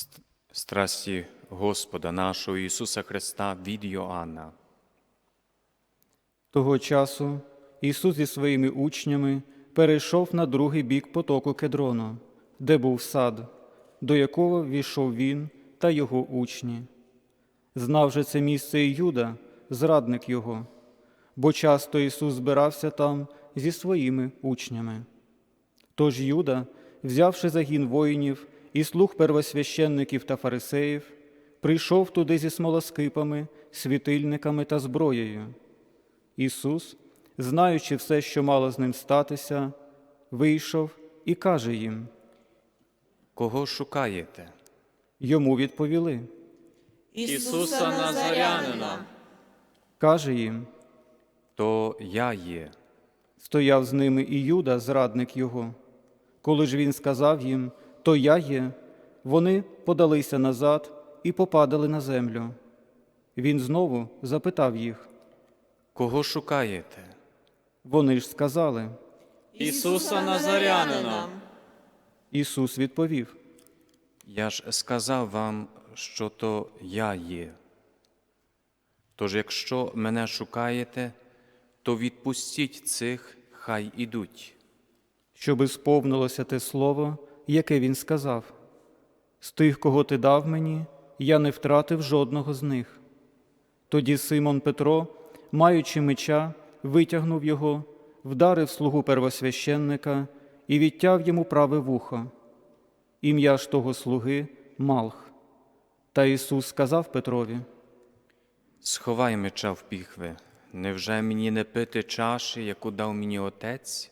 Ст- Страсті Господа нашого Ісуса Христа від Йоанна. Того часу Ісус зі своїми учнями перейшов на другий бік потоку Кедрону, де був сад, до якого війшов він та його учні. Знав же це місце Юда, зрадник його, бо часто Ісус збирався там зі своїми учнями. Тож Юда, взявши загін воїнів і слуг первосвященників та фарисеїв, прийшов туди зі смолоскипами, світильниками та зброєю. Ісус, знаючи все, що мало з ним статися, вийшов і каже їм. Кого шукаєте? Йому відповіли. Ісуса Назарянина. Каже їм, То я є. стояв з ними і Юда, зрадник його. Коли ж він сказав їм, то я є, вони подалися назад і попадали на землю. Він знову запитав їх. Кого шукаєте? Вони ж сказали. Ісуса Назарянина. Ісус відповів. Я ж сказав вам, що то я є. Тож, якщо мене шукаєте, то відпустіть цих, хай ідуть. щоби сповнилося те слово, яке він сказав. З тих, кого ти дав мені, я не втратив жодного з них. Тоді Симон Петро, маючи меча, витягнув його, вдарив слугу первосвященника і відтяв йому праве вухо. Ім'я ж того слуги Малх. Та Ісус сказав Петрові: Сховай меча в піхви. Невже мені не пити чаші, яку дав мені отець?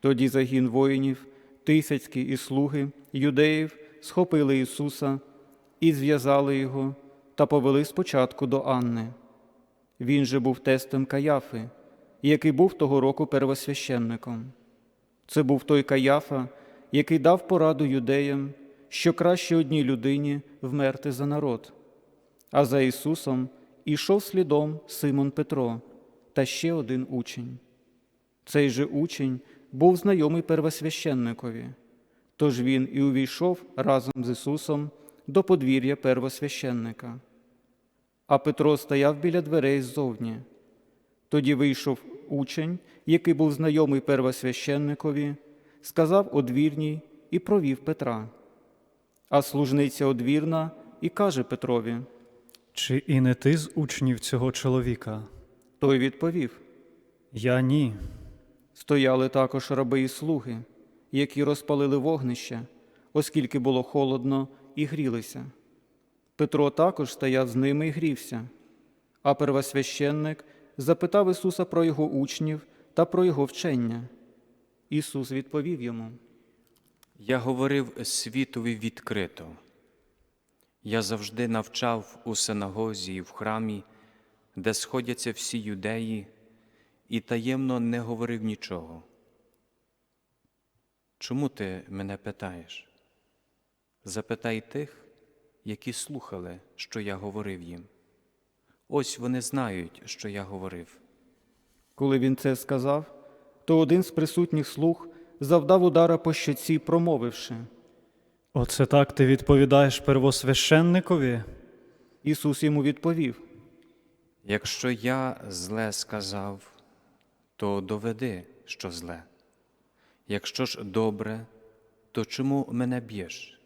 Тоді загін воїнів, тисяцькі і слуги юдеїв схопили Ісуса і зв'язали його та повели спочатку до Анни. Він же був тестем Каяфи, який був того року первосвященником. Це був той Каяфа, який дав пораду юдеям, що краще одній людині вмерти за народ. А за Ісусом ішов слідом Симон Петро та ще один учень. Цей же учень був знайомий первосвященникові, тож він і увійшов разом з Ісусом до подвір'я первосвященника. А Петро стояв біля дверей ззовні. Тоді вийшов учень, який був знайомий первосвященникові, сказав одвірній і провів Петра. А служниця одвірна і каже Петрові. Чи і не ти з учнів цього чоловіка? Той відповів. Я ні. Стояли також раби і слуги, які розпалили вогнище, оскільки було холодно, і грілися. Петро також стояв з ними і грівся. А первосвященник запитав Ісуса про його учнів та про його вчення. Ісус відповів йому. Я говорив світові відкрито. Я завжди навчав у синагозі і в храмі, де сходяться всі юдеї, і таємно не говорив нічого. Чому ти мене питаєш? Запитай тих, які слухали, що я говорив їм. Ось вони знають, що я говорив. Коли він це сказав, то один з присутніх слуг завдав удара по щоці, промовивши. Оце так ти відповідаєш первосвященникові? Ісус йому відповів. Якщо я зле сказав, то доведи, що зле. Якщо ж добре, то чому мене б'єш?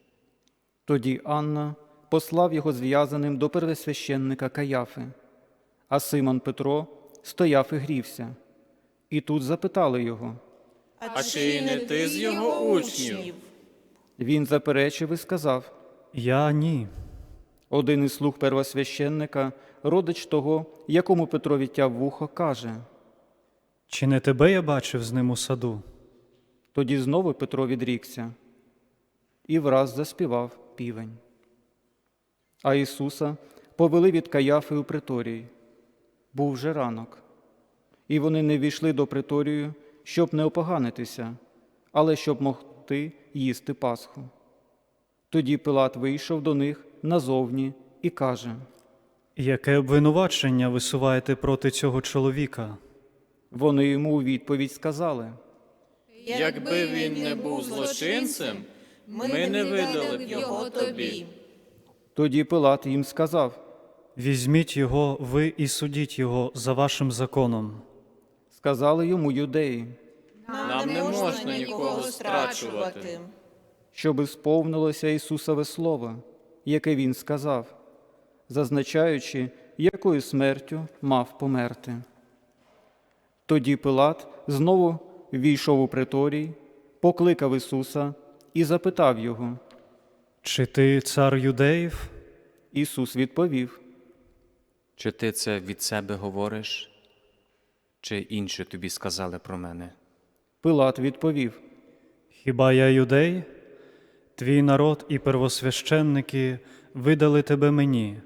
Тоді Анна послав його зв'язаним до первосвященника Каяфи, а Симон Петро стояв і грівся. І тут запитали його. А чи не ти з його учнів? Він заперечив і сказав: Я ні. один із слуг первосвященника, родич того, якому Петро відтяв вухо, каже. Чи не тебе я бачив з ним у саду? Тоді знову Петро відрікся і враз заспівав півень. А Ісуса повели від Каяфи у приторій. Був же ранок, і вони не війшли до приторію, щоб не опоганитися, але щоб могти їсти Пасху. Тоді Пилат вийшов до них назовні і каже: Яке обвинувачення висуваєте проти цього чоловіка? Вони йому у відповідь сказали. Якби він не був злочинцем, Ми не видали б його тобі. Тоді Пилат їм сказав, Візьміть його ви і судіть його за вашим законом. сказали йому юдеї, Нам не можна нікого страчувати. щоби сповнилося Ісусове Слово, яке Він сказав, зазначаючи, якою смертю мав померти. Тоді Пилат знову війшов у приторій, покликав Ісуса і запитав його. Чи ти цар юдеїв? Ісус відповів, Чи ти це від себе говориш, чи інші тобі сказали про мене? Пилат відповів, Хіба я юдей? Твій народ і первосвященники видали тебе мені.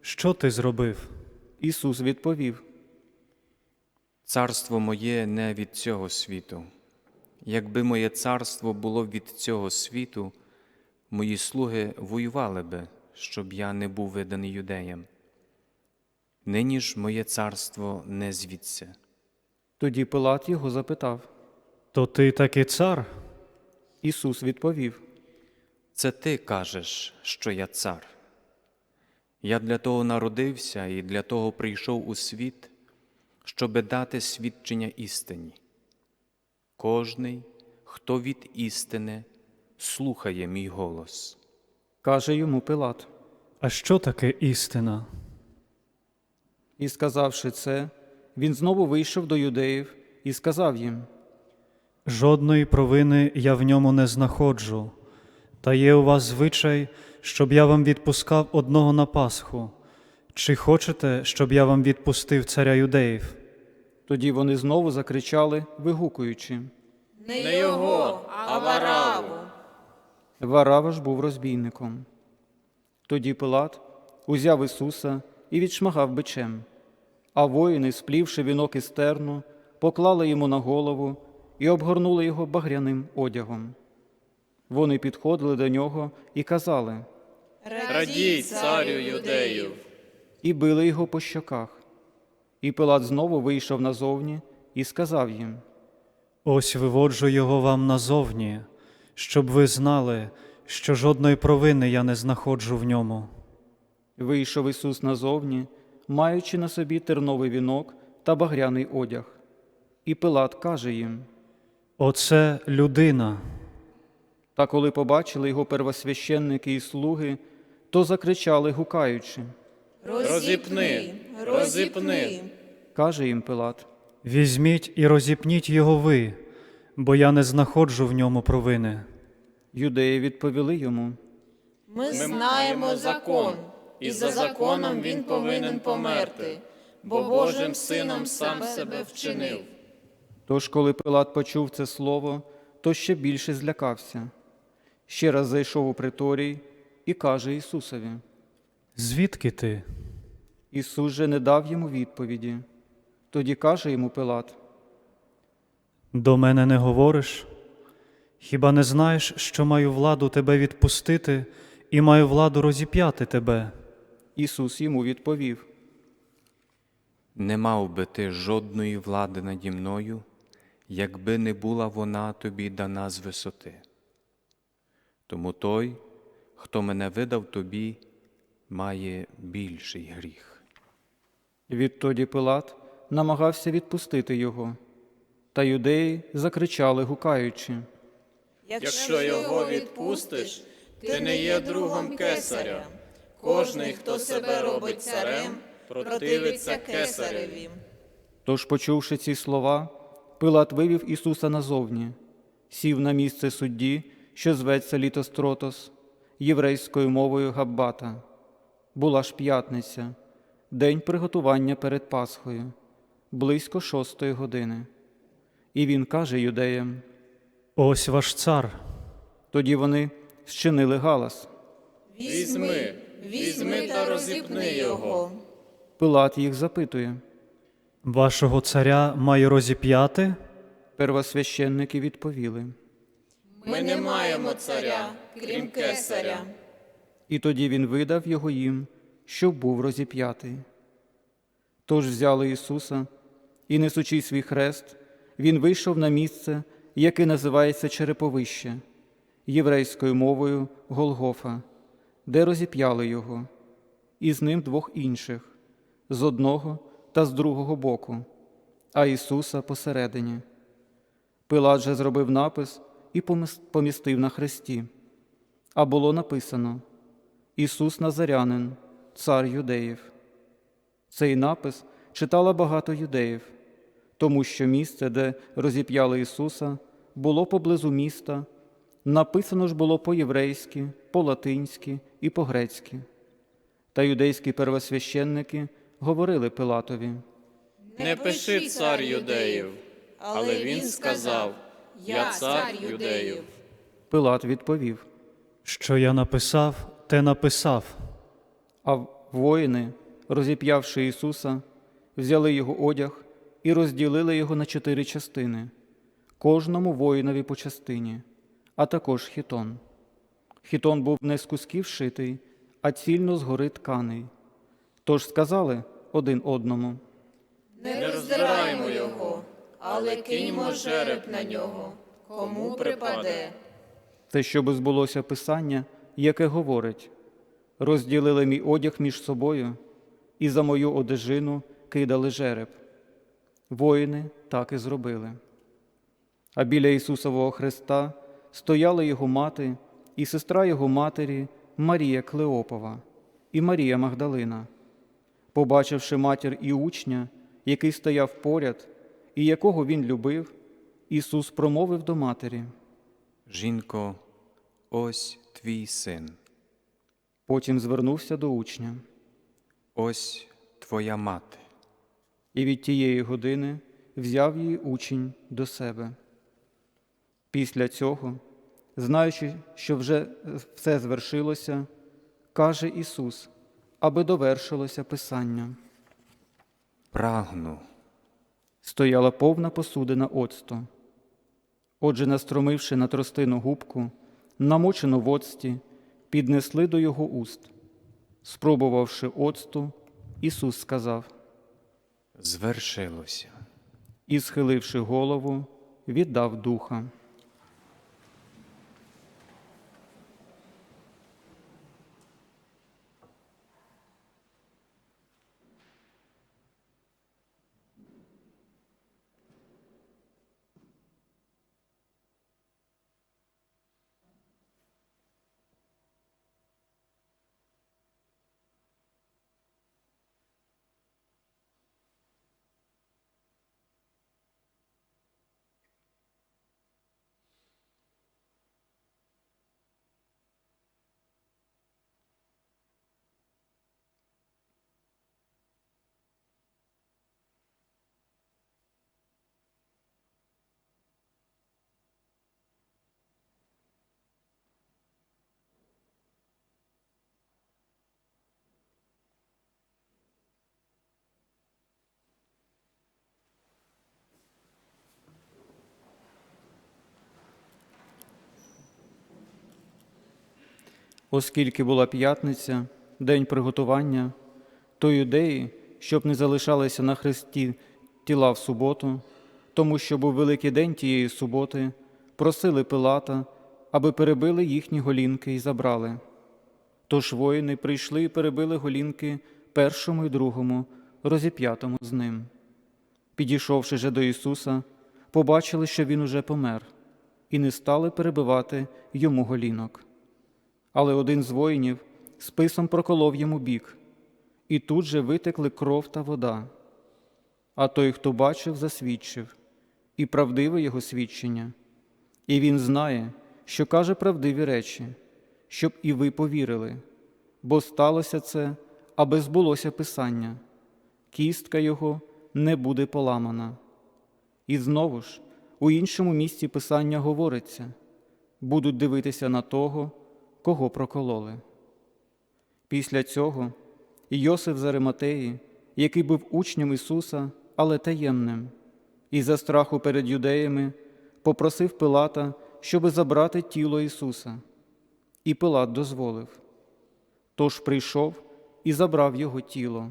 Що ти зробив? Ісус відповів, Царство моє не від цього світу. Якби моє царство було від цього світу, мої слуги воювали би, щоб я не був виданий юдеям. Нині ж моє царство не звідси. тоді Пилат його запитав. То ти таки цар? Ісус відповів, Це ти кажеш, що я цар. Я для того народився і для того прийшов у світ, щоби дати свідчення істині. Кожний, хто від істини, слухає мій голос. каже йому Пилат. А що таке істина? І сказавши це, він знову вийшов до юдеїв і сказав їм, Жодної провини я в ньому не знаходжу. Та є у вас звичай, щоб я вам відпускав одного на Пасху. Чи хочете, щоб я вам відпустив царя юдеїв? Тоді вони знову закричали, вигукуючи. Не його, а Вараву. Варава ж був розбійником. Тоді Пилат узяв Ісуса і відшмагав бичем, а воїни, сплівши вінок із терну, поклали йому на голову і обгорнули його багряним одягом. Вони підходили до нього і казали, Радій, царю юдеїв. і били його по щоках. І Пилат знову вийшов назовні і сказав їм: Ось виводжу його вам назовні, щоб ви знали, що жодної провини я не знаходжу в ньому. Вийшов Ісус назовні, маючи на собі терновий вінок та багряний одяг. І Пилат каже їм: Оце людина. Та коли побачили його первосвященники і слуги, то закричали, гукаючи. Розіпни, розіпни. Каже їм Пилат: Візьміть і розіпніть його ви, бо я не знаходжу в ньому провини. Юдеї відповіли йому. Ми знаємо закон, і за законом він повинен померти, бо Божим сином сам себе вчинив. Тож, коли Пилат почув це слово, то ще більше злякався. Ще раз зайшов у приторій і каже Ісусові. Звідки ти? Ісус же не дав йому відповіді. Тоді каже йому Пилат: До мене не говориш? Хіба не знаєш, що маю владу тебе відпустити і маю владу розіп'яти тебе? Ісус йому відповів: Не мав би ти жодної влади наді мною, якби не була вона тобі дана з висоти. Тому той, хто мене видав тобі, має більший гріх. Відтоді Пилат намагався відпустити його. Та юдеї закричали, гукаючи. Якщо його відпустиш, ти не є другом кесаря. Кожний, хто себе робить царем, противиться кесареві. Тож, почувши ці слова, Пилат вивів Ісуса назовні, сів на місце судді, що зветься Літостротос, єврейською мовою Габбата. Була ж п'ятниця, день приготування перед Пасхою, близько шостої години. І він каже юдеям: Ось ваш цар. тоді вони зчинили галас. Візьми, візьми та розіпни його. Пилат їх запитує. Вашого царя маю розіп'яти? Первосвященники відповіли. Ми не маємо царя, крім кесаря. І тоді він видав його їм, щоб був розіп'ятий. Тож взяли Ісуса, і, несучи свій хрест, він вийшов на місце, яке називається Череповище, єврейською мовою Голгофа, де розіп'яли його, і з ним двох інших з одного та з другого боку, а Ісуса посередині. Пилат же зробив напис і помістив на хресті. А було написано Ісус Назарянин, цар юдеїв. Цей напис читало багато юдеїв, тому що місце, де розіп'яли Ісуса, було поблизу міста, написано ж було по-єврейськи, по-латинськи і по-грецьки. Та юдейські первосвященники говорили Пилатові. Не пиши цар юдеїв, але він сказав: Я цар юдеїв. Пилат відповів, Що я написав, те написав. А воїни, розіп'явши Ісуса, взяли його одяг і розділили його на чотири частини, кожному воїнові по частині, а також хітон. Хітон був не з кусків шитий, а цільно згори тканий. Тож сказали один одному. Не роздираємо його, але киньмо жереб на нього. Кому припаде? Це щоби збулося писання, яке говорить: розділили мій одяг між собою, і за мою одежину кидали жереб. Воїни так і зробили. А біля Ісусового Христа стояли його мати і сестра його матері Марія Клеопова і Марія Магдалина. Побачивши матір і учня, який стояв поряд, і якого він любив, Ісус промовив до матері. Жінко, ось твій син, Потім звернувся до учня, ось твоя мати. і від тієї години взяв її учень до себе. Після цього, знаючи, що вже все звершилося, каже Ісус, аби довершилося Писання. Прагну. Стояла повна посудина оцту. Отже, настромивши на тростину губку, намочену в оцті, піднесли до його уст. Спробувавши оцту, Ісус сказав Звершилося. і, схиливши голову, віддав духа. Оскільки була п'ятниця, день приготування, то юдеї, щоб не залишалися на хресті тіла в суботу, тому що був великий день тієї суботи, просили Пилата, аби перебили їхні голінки і забрали. Тож воїни прийшли і перебили голінки першому і другому, розіп'ятому з ним. Підійшовши же до Ісуса, побачили, що Він уже помер, і не стали перебивати йому голінок. Але один з воїнів списом проколов йому бік, і тут же витекли кров та вода. А той, хто бачив, засвідчив, і правдиве його свідчення. І він знає, що каже правдиві речі, щоб і ви повірили, бо сталося це, аби збулося Писання, кістка його не буде поламана. І знову ж у іншому місці Писання говориться будуть дивитися на того, кого прокололи. Після цього Йосиф з Ариматеї, який був учнем Ісуса, але таємним, і за страху перед юдеями попросив Пилата, щоби забрати тіло Ісуса. І Пилат дозволив. Тож прийшов і забрав його тіло.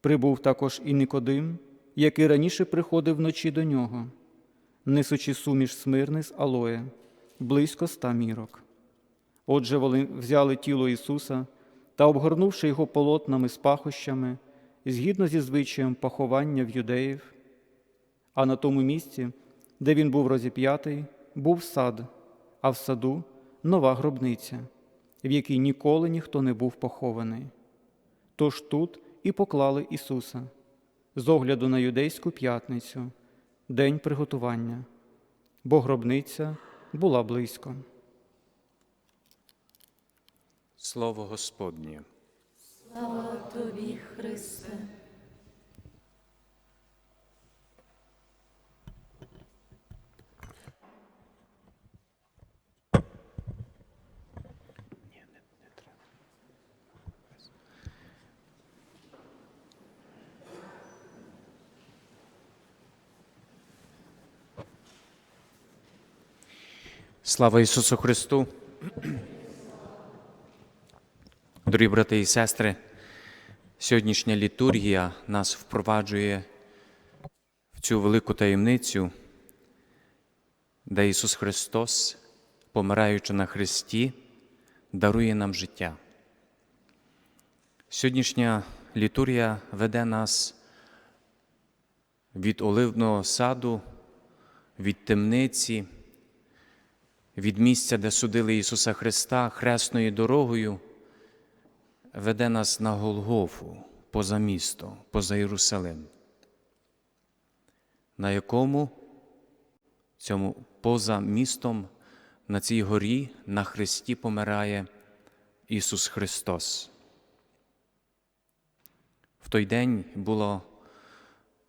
Прибув також і Никодим, який раніше приходив вночі до нього, несучи суміш смирни з алоє, близько ста мірок. Отже, вони взяли тіло Ісуса та, обгорнувши його полотнами з пахощами, згідно зі звичаєм поховання в юдеїв, а на тому місці, де він був розіп'ятий, був сад, а в саду нова гробниця, в якій ніколи ніхто не був похований. Тож тут і поклали Ісуса, з огляду на юдейську п'ятницю, день приготування, бо гробниця була близько. Слово Господнє. Тобі, Христе. Слава Ісусу Христу! Дорогі брати і сестри, сьогоднішня літургія нас впроваджує в цю велику таємницю, де Ісус Христос, помираючи на Христі, дарує нам життя. Сьогоднішня літургія веде нас від оливного саду, від темниці від місця, де судили Ісуса Христа, хресною дорогою, веде нас на Голгофу, поза місто, поза Єрусалим, на якому цьому поза містом, на цій горі, на Христі помирає Ісус Христос. В той день було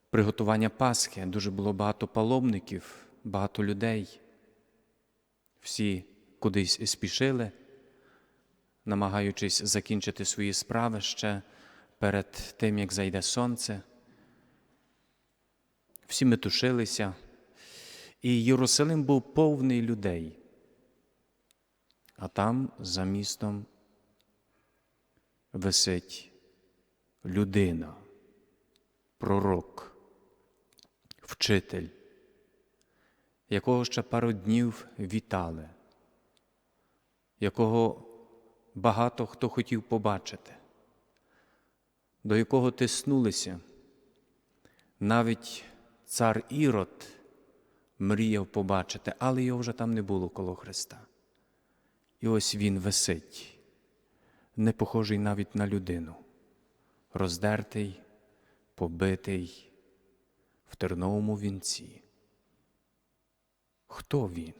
приготування Пасхи, дуже було багато паломників, багато людей всі кудись спішили, намагаючись закінчити свої справи ще перед тим, як зайде сонце. Всі метушилися, і Єрусалим був повний людей. А там за містом висить людина, пророк, вчитель якого ще пару днів вітали, якого багато хто хотів побачити, до якого тиснулися. Навіть цар Ірод мріяв побачити, але його вже там не було коло Христа. І ось він висить, не похожий навіть на людину, роздертий, побитий в терновому вінці. Хто він?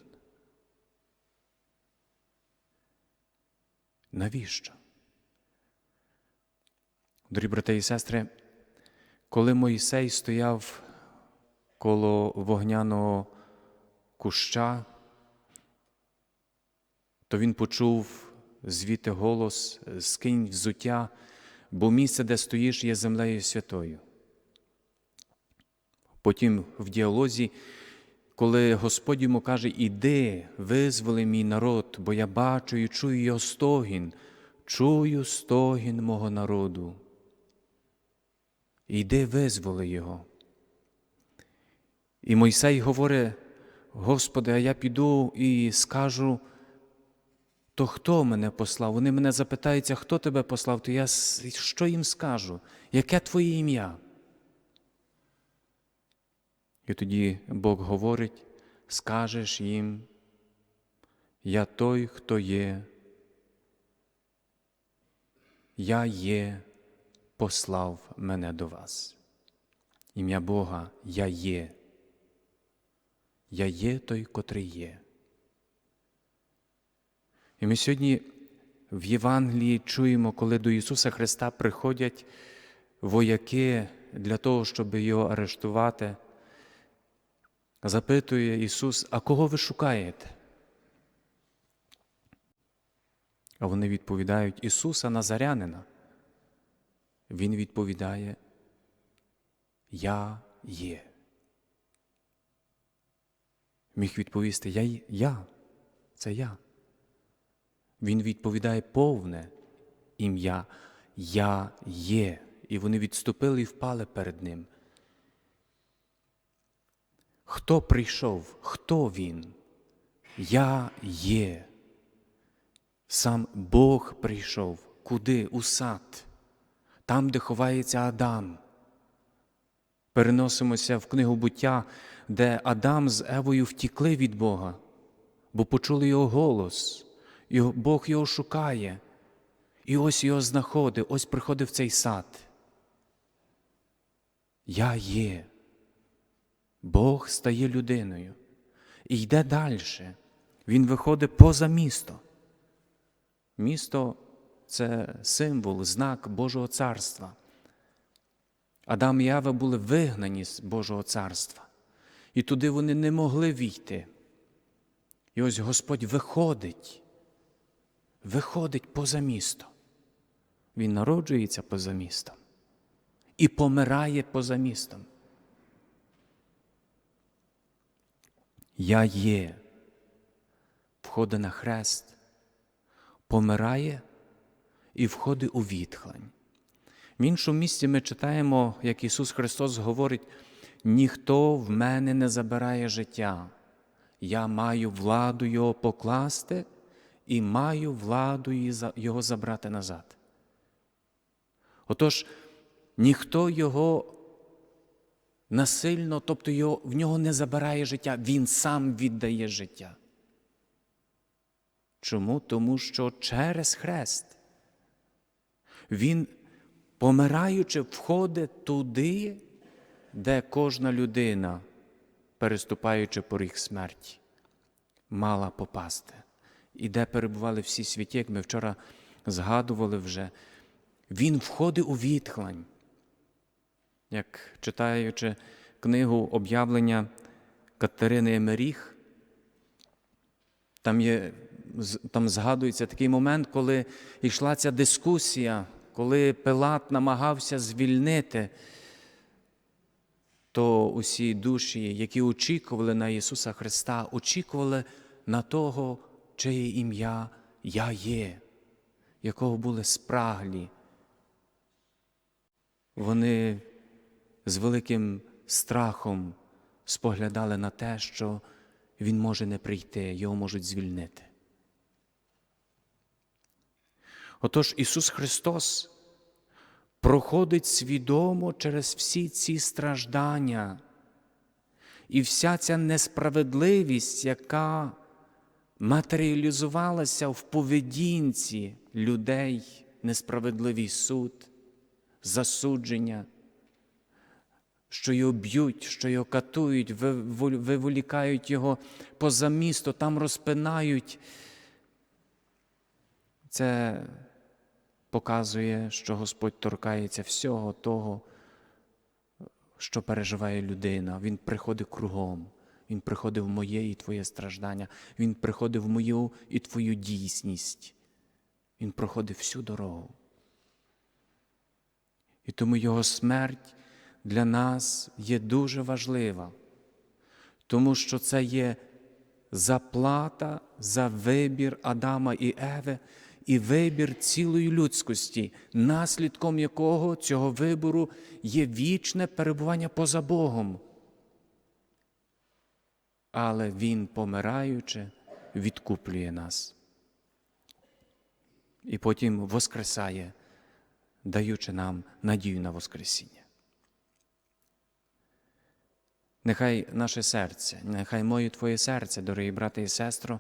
Навіщо? Дорогі брати і сестри, коли Мойсей стояв коло вогняного куща, то він почув звідти голос скинь взуття, бо місце, де стоїш, є землею святою. Потім в діалозі коли Господь йому каже, іди, визволи мій народ, бо я бачу і чую його стогін, чую стогін мого народу. Іди, визволи його. І Мойсей говорить, Господи, а я піду і скажу, то хто мене послав? Вони мене запитаються, хто тебе послав, то я що їм скажу? Яке твоє ім'я? І тоді Бог говорить, скажеш їм, я той, хто є, я є, послав мене до вас. Ім'я Бога Я є. Я є той, котрий є. І ми сьогодні в Євангелії чуємо, коли до Ісуса Христа приходять вояки для того, щоб його арештувати. Запитує Ісус, а кого ви шукаєте? А вони відповідають Ісуса Назарянина. Він відповідає, Я є. Міг відповісти Я, я, це я. Він відповідає повне ім'я Я є. І вони відступили і впали перед Ним. Хто прийшов? Хто він? Я є. Сам Бог прийшов. Куди? У сад, там, де ховається Адам. Переносимося в книгу буття, де Адам з Евою втікли від Бога, бо почули його голос, і Бог його шукає. І ось його знаходить, ось приходить в цей сад. Я є. Бог стає людиною і йде далі. Він виходить поза місто. Місто це символ, знак Божого царства. Адам і Єва були вигнані з Божого царства, і туди вони не могли війти. І ось Господь виходить, виходить поза місто. Він народжується поза містом і помирає поза містом. Я є, входить на хрест, помирає і входить у відхлань. В іншому місці ми читаємо, як Ісус Христос говорить: ніхто в мене не забирає життя. Я маю владу Його покласти і маю владу Його забрати назад. Отож, ніхто його насильно, тобто його, в нього не забирає життя, він сам віддає життя. Чому? Тому що через хрест він, помираючи, входить туди, де кожна людина, переступаючи поріг смерті, мала попасти. І де перебували всі святі, як ми вчора згадували вже, він входить у відхлань. Як читаючи книгу об'явлення Катерини Емеріх, там, є, там згадується такий момент, коли йшла ця дискусія, коли Пилат намагався звільнити, то усі душі, які очікували на Ісуса Христа, очікували на того, чиє ім'я Я є, якого були спраглі. Вони з великим страхом споглядали на те, що Він може не прийти, його можуть звільнити. Отож Ісус Христос проходить свідомо через всі ці страждання і вся ця несправедливість, яка матеріалізувалася в поведінці людей, несправедливий суд, засудження, що його б'ють, що його катують, виволікають його поза місто, там розпинають. Це показує, що Господь торкається всього того, що переживає людина. Він приходить кругом. Він приходить в моє і твоє страждання, Він приходить в мою і твою дійсність. Він проходить всю дорогу. І тому Його смерть для нас є дуже важлива, тому що це є заплата за вибір Адама і Еви і вибір цілої людськості, наслідком якого цього вибору є вічне перебування поза Богом. Але Він, помираючи, відкуплює нас. І потім воскресає, даючи нам надію на Воскресіння. Нехай наше серце, нехай моє Твоє серце, дорогі брати і сестро,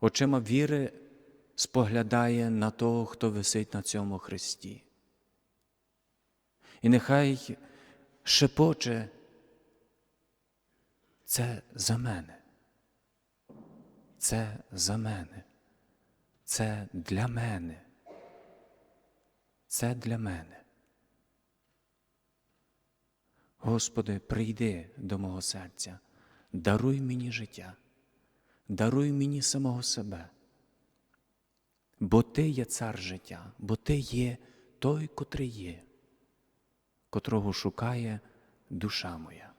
очима віри споглядає на того, хто висить на цьому хресті. І нехай шепоче це за мене. Це за мене. Це для мене. Це для мене. Господи, прийди до мого серця, даруй мені життя, даруй мені самого себе. Бо Ти є цар життя, бо Ти є той, котрий є, котрого шукає душа моя.